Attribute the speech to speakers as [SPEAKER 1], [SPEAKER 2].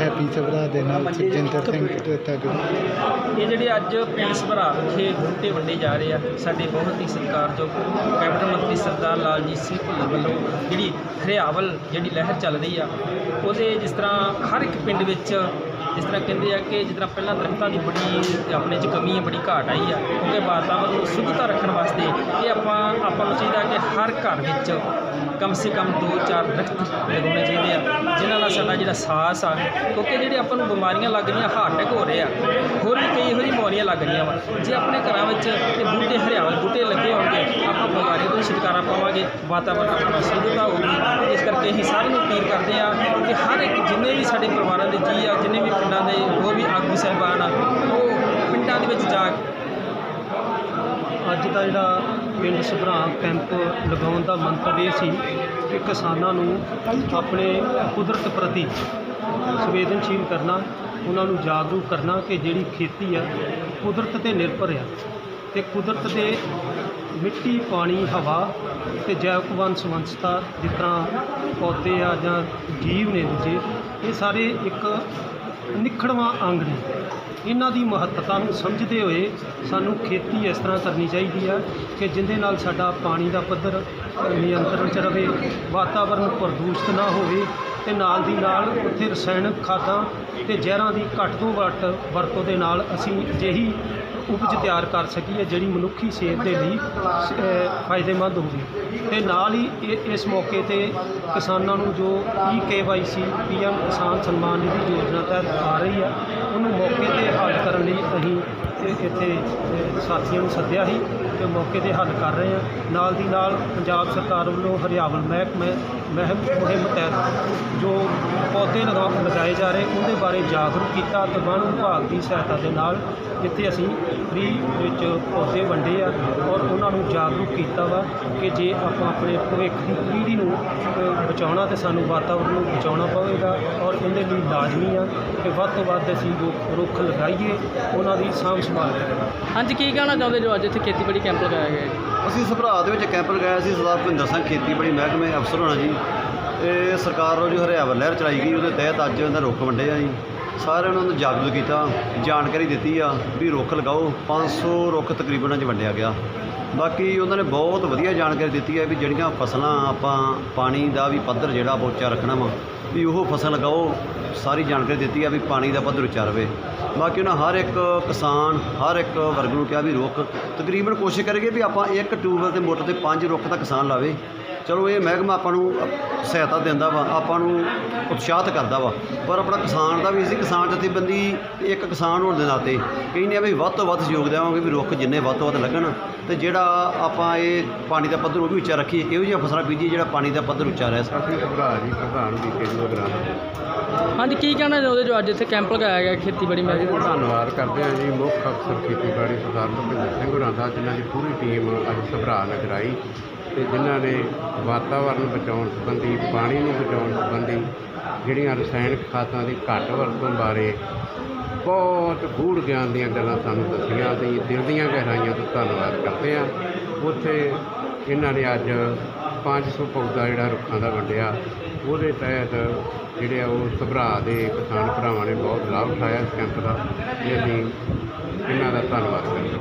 [SPEAKER 1] Happy ਸਭਰਾ ਦੇ ਨਾਲ ਸਜਿੰਦਰ ਸਿੰਘ ਦਿੱਤਾ
[SPEAKER 2] ਇਹ ਜਿਹੜੇ ਅੱਜ ਪਿਆਸ ਭਰਾ ਵਿਖੇ ਬੂਟੇ ਵੰਡੇ ਜਾ ਰਹੇ ਆ ਸਾਡੇ ਬਹੁਤ ਹੀ ਸਤਿਕਾਰਯੋਗ ਕੈਪਟਨ ਮੰਤਰੀ ਸਰਦਾਰ ਲਾਲਜੀਤ ਸਿੰਘ ਭੁੱਲਰ ਵੱਲੋਂ ਜਿਹੜੀ ਹਰਿਆਵਲ ਜਿਹੜੀ ਲਹਿਰ ਚੱਲ ਰਹੀ ਆ ਉਹਦੇ ਜਿਸ ਤਰ੍ਹਾਂ ਹਰ ਇੱਕ ਪਿੰਡ ਵਿੱਚ ਜਿਸ ਤਰ੍ਹਾਂ ਕਹਿੰਦੇ ਆ ਕਿ ਜਿਸ ਤਰ੍ਹਾਂ ਪਹਿਲਾਂ ਦਰਖਤਾਂ ਦੀ ਬੜੀ, ਆਪਣੇ 'ਚ ਕਮੀ ਹੈ ਬੜੀ ਘਾਟ ਆਈ ਆ, ਕਿਉਂਕਿ ਵਾਤਾਵਰਨ ਨੂੰ ਸ਼ੁੱਧਤਾ ਰੱਖਣ ਵਾਸਤੇ ਇਹ ਆਪਾਂ ਆਪਾਂ ਨੂੰ ਚਾਹੀਦਾ ਕਿ ਹਰ ਘਰ ਵਿੱਚ ਕਮ ਸੇ ਕਮ 2-4 ਦਰਖਤ ਲਗਾਉਣੇ ਚਾਹੀਦੇ ਆ, ਜਿਨ੍ਹਾਂ ਨਾਲ ਸਾਡਾ ਜਿਹੜਾ ਸਾਹ ਆ, ਕਿਉਂਕਿ ਜਿਹੜੇ ਆਪਾਂ ਨੂੰ ਬਿਮਾਰੀਆਂ ਲੱਗ ਰਹੀਆਂ, ਹਾਰਟ ਅਟੈਕ ਹੋ ਰਹੇ ਆ ਹੋਰ ਵੀ ਕਈ ਇਹੋ ਜਿਹੀ ਬਿਮਾਰੀਆਂ ਲੱਗ ਰਹੀਆਂ ਵਾ, ਜੇ ਆਪਣੇ ਘਰਾਂ ਵਿੱਚ ਇਹ ਬੂਟੇ, ਹਰਿਆਵਲ ਬੂਟੇ ਲੱਗੇ ਹੋਣਗੇ, ਆਪਾਂ ਬਿਮਾਰੀਆਂ ਤੋਂ ਛੁਟਕਾਰਾ ਪਾਵਾਂਗੇ, ਵਾਤਾਵਰਨ ਆਪਣਾ ਸ਼ੁੱਧਤਾ ਹੋਊਗੀ, ਇਸ ਕਰਕੇ ਅਸੀਂ ਸਾਰਿਆਂ ਨੂੰ ਅਪੀਲ ਕਰਦੇ ਆ ਕਿ ਹਰ ਇੱਕ ਜਿੰਨੇ ਵੀ ਸਾਡੇ ਪਰਿਵਾਰਾਂ ਦੇ ਜੀ ਆ, ਜਿੰਨੇ ਵੀ ਪਿੰਡਾਂ ਦੇ ਹੋਰ ਵੀ ਆਗੂ ਸਾਹਿਬਾਨ ਆ ਉਹ ਪਿੰਡਾਂ ਦੇ ਵਿੱਚ ਜਾ ਕੇ
[SPEAKER 3] ਅੱਜ ਦਾ ਜਿਹੜਾ ਪਿੰਡ ਸਭਰਾ ਕੈਂਪ ਲਗਾਉਣ ਦਾ ਮੰਤਵ ਇਹ ਸੀ ਕਿ ਕਿਸਾਨਾਂ ਨੂੰ ਆਪਣੇ ਕੁਦਰਤ ਪ੍ਰਤੀ ਸੰਵੇਦਨਸ਼ੀਲ ਕਰਨਾ, ਉਹਨਾਂ ਨੂੰ ਜਾਗਰੂਕ ਕਰਨਾ ਕਿ ਜਿਹੜੀ ਖੇਤੀ ਆ ਕੁਦਰਤ ਤੇ ਨਿਰਭਰ ਆ ਤੇ ਕੁਦਰਤ ਦੇ ਮਿੱਟੀ, ਪਾਣੀ, ਹਵਾ ਤੇ ਜੈਵਿਕ ਵੰਨ ਸੁਵੰਨਤਾ ਜਿਸ ਤਰ੍ਹਾਂ ਪੌਦੇ ਆ ਜਾਂ ਜੀਵ ਨੇ ਦੂਜੇ, ਇਹ ਸਾਰੇ ਇੱਕ ਨਿਖੜਵਾਂ ਅੰਗ ਨੇ। ਇਹਨਾਂ ਦੀ ਮਹੱਤਤਾ ਨੂੰ ਸਮਝਦੇ ਹੋਏ ਸਾਨੂੰ ਖੇਤੀ ਇਸ ਤਰ੍ਹਾਂ ਕਰਨੀ ਚਾਹੀਦੀ ਆ ਕਿ ਜਿਹਦੇ ਨਾਲ ਸਾਡਾ ਪਾਣੀ ਦਾ ਪੱਧਰ ਨਿਯੰਤਰਣ 'ਚ ਰਵੇ, ਵਾਤਾਵਰਨ ਪ੍ਰਦੂਸ਼ਿਤ ਨਾ ਹੋਵੇ ਅਤੇ ਨਾਲ ਦੀ ਨਾਲ ਉੱਥੇ ਰਸਾਇਣਕ ਖਾਦਾਂ ਅਤੇ ਜ਼ਹਿਰਾਂ ਦੀ ਘੱਟ ਤੋਂ ਘੱਟ ਵਰਤੋਂ ਦੇ ਨਾਲ ਅਸੀਂ ਅਜਿਹੀ ਉਪਜ ਤਿਆਰ ਕਰ ਸਕੀਏ ਜਿਹੜੀ ਮਨੁੱਖੀ ਸਿਹਤ ਦੇ ਲਈ ਫਾਇਦੇਮੰਦ ਹੋਵੇ। ਤੇ ਨਾਲ ਹੀ ਇਹ- ਇਸ ਮੌਕੇ ਤੇ ਕਿਸਾਨਾਂ ਨੂੰ ਜੋ ਈ ਕੇਵਾਈਸੀ ਪੀਐਮ ਕਿਸਾਨ ਸਨਮਾਨ ਨਿਧੀ ਯੋਜਨਾ ਤਹਿਤ ਆ ਰਹੀ ਆ, ਉਹਨੂੰ ਮੌਕੇ ਤੇ ਹੱਲ ਕਰਨ ਲਈ ਅਸੀਂ ਇੱਥੇ ਸਾਥੀਆਂ ਨੂੰ ਸੱਦਿਆ ਸੀ ਤੇ ਮੌਕੇ ਤੇ ਹੱਲ ਕਰ ਰਹੇ ਆ ਨਾਲ ਦੀ ਨਾਲ ਪੰਜਾਬ ਸਰਕਾਰ ਵੱਲੋਂ ਹਰਿਆਵਲ ਮਹਿਕਮੇ ਮਹਿਮ, ਮੁਹਿੰਮ ਤਹਿਤ ਜੋ ਪੌਦੇ ਲਗਾ, ਲਗਾਏ ਜਾ ਰਹੇ, ਉਹਦੇ ਬਾਰੇ ਜਾਗਰੂਕ ਕੀਤਾ ਤੇ ਵਣ ਵਿਭਾਗ ਦੀ ਸਹਾਇਤਾ ਦੇ ਨਾਲ ਜਿੱਥੇ ਅਸੀਂ ਫ੍ਰੀ ਵਿੱਚ ਪੌਦੇ ਵੰਡੇ ਆ ਔਰ ਉਹਨਾਂ ਨੂੰ ਜਾਗਰੂਕ ਕੀਤਾ ਵਾ ਕਿ ਜੇ ਆਪਾਂ ਆਪਣੇ ਭਵਿੱਖ ਦੀ ਪੀੜ੍ਹੀ ਨੂੰ ਬਚਾਉਣਾ ਤੇ ਸਾਨੂੰ ਵਾਤਾਵਰਨ ਨੂੰ ਬਚਾਉਣਾ ਪਵੇਗਾ ਔਰ ਇਹਦੇ ਲਈ ਲਾਜ਼ਮੀ ਆ ਕਿ ਵੱਧ ਤੋਂ ਵੱਧ ਅਸੀਂ ਰੁੱਖ ਰੁੱਖ ਲਗਾਈਏ, ਉਹਨਾਂ ਦੀ ਸਾਂਭ ਸੰਭਾਲ
[SPEAKER 2] ਹਾਂਜੀ, ਕੀ ਕਹਿਣਾ ਚਾਹੁੰਦੇ ਜੋ ਅੱਜ ਇੱਥੇ ਖੇਤੀਬਾੜੀ ਕੈਂਪ ਲਗਾਇਆ ਗਿਆ ਹੈ
[SPEAKER 4] ਅਸੀਂ ਸਭਰਾ ਦੇ ਵਿੱਚ ਕੈਂਪ ਲਗਾਇਆ ਸੀ, ਸਰਦਾਰ ਭਿੰਦਰ ਸਿੰਘ ਖੇਤੀਬਾੜੀ ਮਹਿਕਮੇ ਅਫਸਰ ਹੋਣਾ ਜੀ। ਇਹ ਸਰਕਾਰ ਵੱਲੋਂ ਜੋ ਹਰਿਆਵਲ ਲਹਿਰ ਚਲਾਈ ਗਈ, ਉਹਦੇ ਤਹਿਤ ਅੱਜ ਇਹਨਾਂ ਰੁੱਖ ਵੰਡੇ ਆ ਜੀ। ਸਾਰਿਆਂ ਨੂੰ ਜਾਗਰੂਕ ਕੀਤਾ, ਜਾਣਕਾਰੀ ਦਿੱਤੀ ਆ ਵੀ ਰੁੱਖ ਲਗਾਓ 500 ਰੁੱਖ ਤਕਰੀਬਨ ਅੱਜ ਵੰਡਿਆ ਗਿਆ। ਬਾਕੀ ਉਹਨਾਂ ਨੇ ਬਹੁਤ ਵਧੀਆ ਜਾਣਕਾਰੀ ਦਿੱਤੀ ਹੈ ਵੀ ਜਿਹੜੀਆਂ ਫਸਲਾਂ ਆਪਾਂ ਪਾਣੀ ਦਾ ਵੀ ਪੱਧਰ ਜਿਹੜਾ ਉੱਚਾ ਰੱਖਣਾ ਵਾ, ਵੀ ਉਹ ਫਸਲ ਲਗਾਓ, ਸਾਰੀ ਜਾਣਕਾਰੀ ਦਿੱਤੀ ਆ ਵੀ ਪਾਣੀ ਦਾ ਪੱਧਰ ਉੱਚਾ ਰਵੇ। ਬਾਕੀ ਉਹਨਾਂ ਹਰ ਇੱਕ ਕਿਸਾਨ, ਹਰ ਇੱਕ ਵਰਗ ਨੂੰ ਕਿਹਾ ਵੀ ਰੁੱਖ, ਤਕਰੀਬਨ ਕੋਸ਼ਿਸ਼ ਕਰੀਏ ਵੀ ਆਪਾਂ ਇੱਕ ਟਿਊਬਵੈੱਲ ਤੇ ਮੋਟਰ ਤੇ ਪੰਜ ਰੁੱਖ ਦਾ ਕਿਸਾਨ ਲਾਵੇ। ਚਲੋ ਇਹ ਮਹਿਕਮਾ ਆਪਾਂ ਨੂੰ ਸਹਾਇਤਾ ਦਿੰਦਾ ਵਾ ਆਪਾਂ ਨੂੰ ਉਤਸ਼ਾਹਤ ਕਰਦਾ ਵਾ। ਪਰ ਆਪਣਾ ਕਿਸਾਨ ਦਾ ਵੀ ਸੀ ਕਿਸਾਨ ਜਥੇਬੰਦੀ ਇੱਕ ਕਿਸਾਨ ਹੋਣ ਦੇ ਨਾਤੇ ਕਹਿੰਦੇ ਆ ਵੀ ਵੱਧ ਤੋਂ ਵੱਧ ਸਹਿਯੋਗ ਦੇਵਾਂਗੇ ਵੀ ਰੁੱਖ ਜਿੰਨੇ ਵੱਧ ਤੋਂ ਵੱਧ ਲੱਗਣ ਤੇ ਜਿਹੜਾ ਆਪਾਂ ਇਹ ਪਾਣੀ ਦਾ ਪੱਧਰ ਉਹ ਵੀ ਉੱਚਾ ਰੱਖੀਏ। ਇਹੋ ਜਿਹੀਆਂ ਫਸਲਾਂ ਬੀਜੀਏ ਜਿਹੜਾ ਪਾਣੀ ਦਾ ਪੱਧਰ ਉੱਚਾ ਰਹਿ
[SPEAKER 1] ਅਸੀਂ ਸਭਰਾ ਜੀ ਪ੍ਰਧਾਨ ਬੀਕੇ ਜੀ ਗ੍ਰਾਮ
[SPEAKER 2] ਹਾਂਜੀ ਕੀ ਕਹਿਣਾ ਚਾਹੁੰਦੇ ਜੋ ਅੱਜ ਇੱਥੇ ਕੈਂਪ ਲਗਾਇਆ ਗਿਆ ਖੇਤੀਬਾੜੀ ਮਹਿਕਮੇ ਦਾ
[SPEAKER 1] ਧੰਨਵਾਦ ਕਰਦੇ ਹਾਂ ਜੀ ਮੁੱਖ ਅਫਸਰ ਖੇਤੀਬਾੜੀ ਸਰਦਾਰ ਭੁਪਿੰਦਰ ਸਿੰਘ ਹੋਰਾਂ ਦਾ ਜਿਨ੍ਹਾਂ ਦੀ ਪੂਰੀ ਟੀਮ ਅੱਜ ਸਭਰਾ ਨਜ਼ਰ ਆਈ। ਤੇ ਜਿਨ੍ਹਾਂ ਨੇ ਵਾਤਾਵਰਨ ਬਚਾਉਣ ਸੰਬੰਧੀ, ਪਾਣੀ ਨੂੰ ਬਚਾਉਣ ਸੰਬੰਧੀ ਜਿਹੜੀਆਂ ਰਸਾਇਣਕ ਖਾਦਾਂ ਦੀ ਘੱਟ ਵਰਤੋਂ ਬਾਰੇ ਬਹੁਤ ਗੂੜ ਗਿਆਨ ਦੀਆਂ ਗੱਲਾਂ ਸਾਨੂੰ ਦੱਸੀਆਂ ਤੇ ਦਿਲ ਦੀਆਂ ਗਹਿਰਾਈਆਂ ਤੋਂ ਧੰਨਵਾਦ ਕਰਦੇ ਹਾਂ। ਉੱਥੇ ਇਹਨਾਂ ਨੇ ਅੱਜ 500 ਪੌਦਾ ਜਿਹੜਾ ਰੁੱਖਾਂ ਦਾ ਵੰਡਿਆ, ਉਹਦੇ ਤਹਿਤ ਜਿਹੜੇ ਆ ਉਹ ਸਭਰਾ ਦੇ ਕਿਸਾਨ ਭਰਾਵਾਂ ਨੇ ਬਹੁਤ ਲਾਭ ਉਠਾਇਆ ਇਸ ਕੈਂਪ ਦਾ। ਤੇ ਅਸੀਂ ਇਹਨਾਂ ਦਾ ਧੰਨਵਾਦ ਕਰਦੇ ਹਾਂ।